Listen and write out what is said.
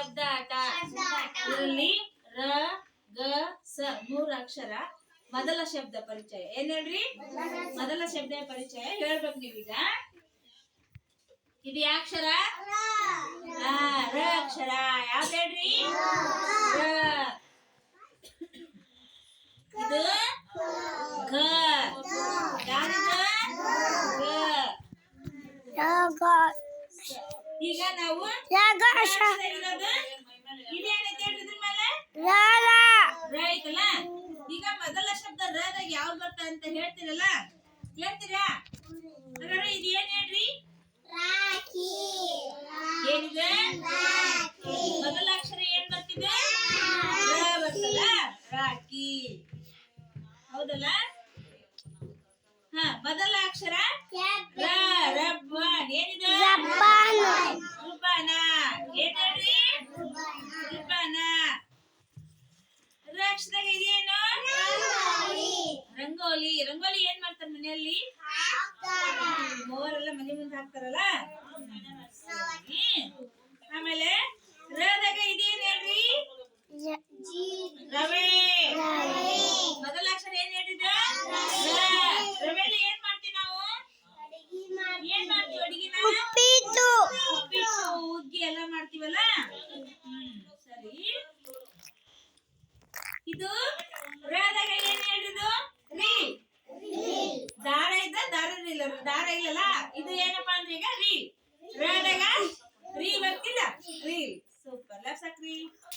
ಶಬ್ದ ಆಟ ಇದರಲ್ಲಿ ರ ಗ ಸ ಮೂರ ಅಕ್ಷರ. ಮೊದಲ ಶಬ್ದ ಪರಿಚಯ. ಏನ್ ಹೇಳ್ರಿ? ಮೊದಲ ಶಬ್ದ ಪರಿಚಯ. ಹೇಳ್ಬೇಕು ನೀವೀಗ. ಇದು ಯಾಕ್ಷರ ಅಕ್ಷರ? ಆ, ರ ಅಕ್ಷರ. ಯಾವ್ದು ಹೇಳ್ರಿ? ರ. ಇದು ಗ ಯಾವ್ದಿದು ಗ. ಈಗ ನಾವು ರ ಐತಲ್ಲ ಈಗ ಮೊದಲ ಶಬ್ದ ರದಾಗ ಯಾವ್ದು ಬರ್ತ ಅಂತ ಹೇಳ್ತೀರಲ್ಲ? ಹೇಳ್ತೀರಾ? ಹಾಗಾದ್ರೆ ಇದು ಏನ್ ಹೇಳ್ರಿ ಏನಿದೆ? ಮೊದಲ ಅಕ್ಷರ ಏನ್ ಬರ್ತಿದೆ? ಬರ್ತಲ್ಲ? ರಾಕಿ. ಹೌದಲ್ಲ? ಹಾ ಮೊದಲ ಅಕ್ಷರ? ಏನಿದೆ ರುಬ್ಬಾನ ಏನ್ ಹೇಳ್ರಿ ರುಬ್ಬಾನ ರ ಅಕ್ಷರದಾಗ ರಂಗೋಲಿ. ರಂಗೋಲಿ ಏನ್ ಮಾಡ್ತಾರೆ ಮನೆಯಲ್ಲಿ? ಮೂವರೆಲ್ಲ ಮನೆ ಮುಂದೆ ಹಾಕ್ತಾರಲ್ಲ? ಇದು ರೇದಾಗ ಏನ್ ಹೇಳಿದ್ರು ರೀ. ದಾರ ಇದ್ದ ದಾರ ಇಲ್ಲ, ದಾರ ಇಲ್ಲಲ್ಲ? ಇದು ಏನಪ್ಪಾ ಅಂದ್ರೆ ಈಗ ರೀ. ರೇದಾಗ ರೀ ಬರ್ತಿಲ್ಲ. ರೀ. ಸೂಪರ್. ಲವ್ ಸಕ್ರಿ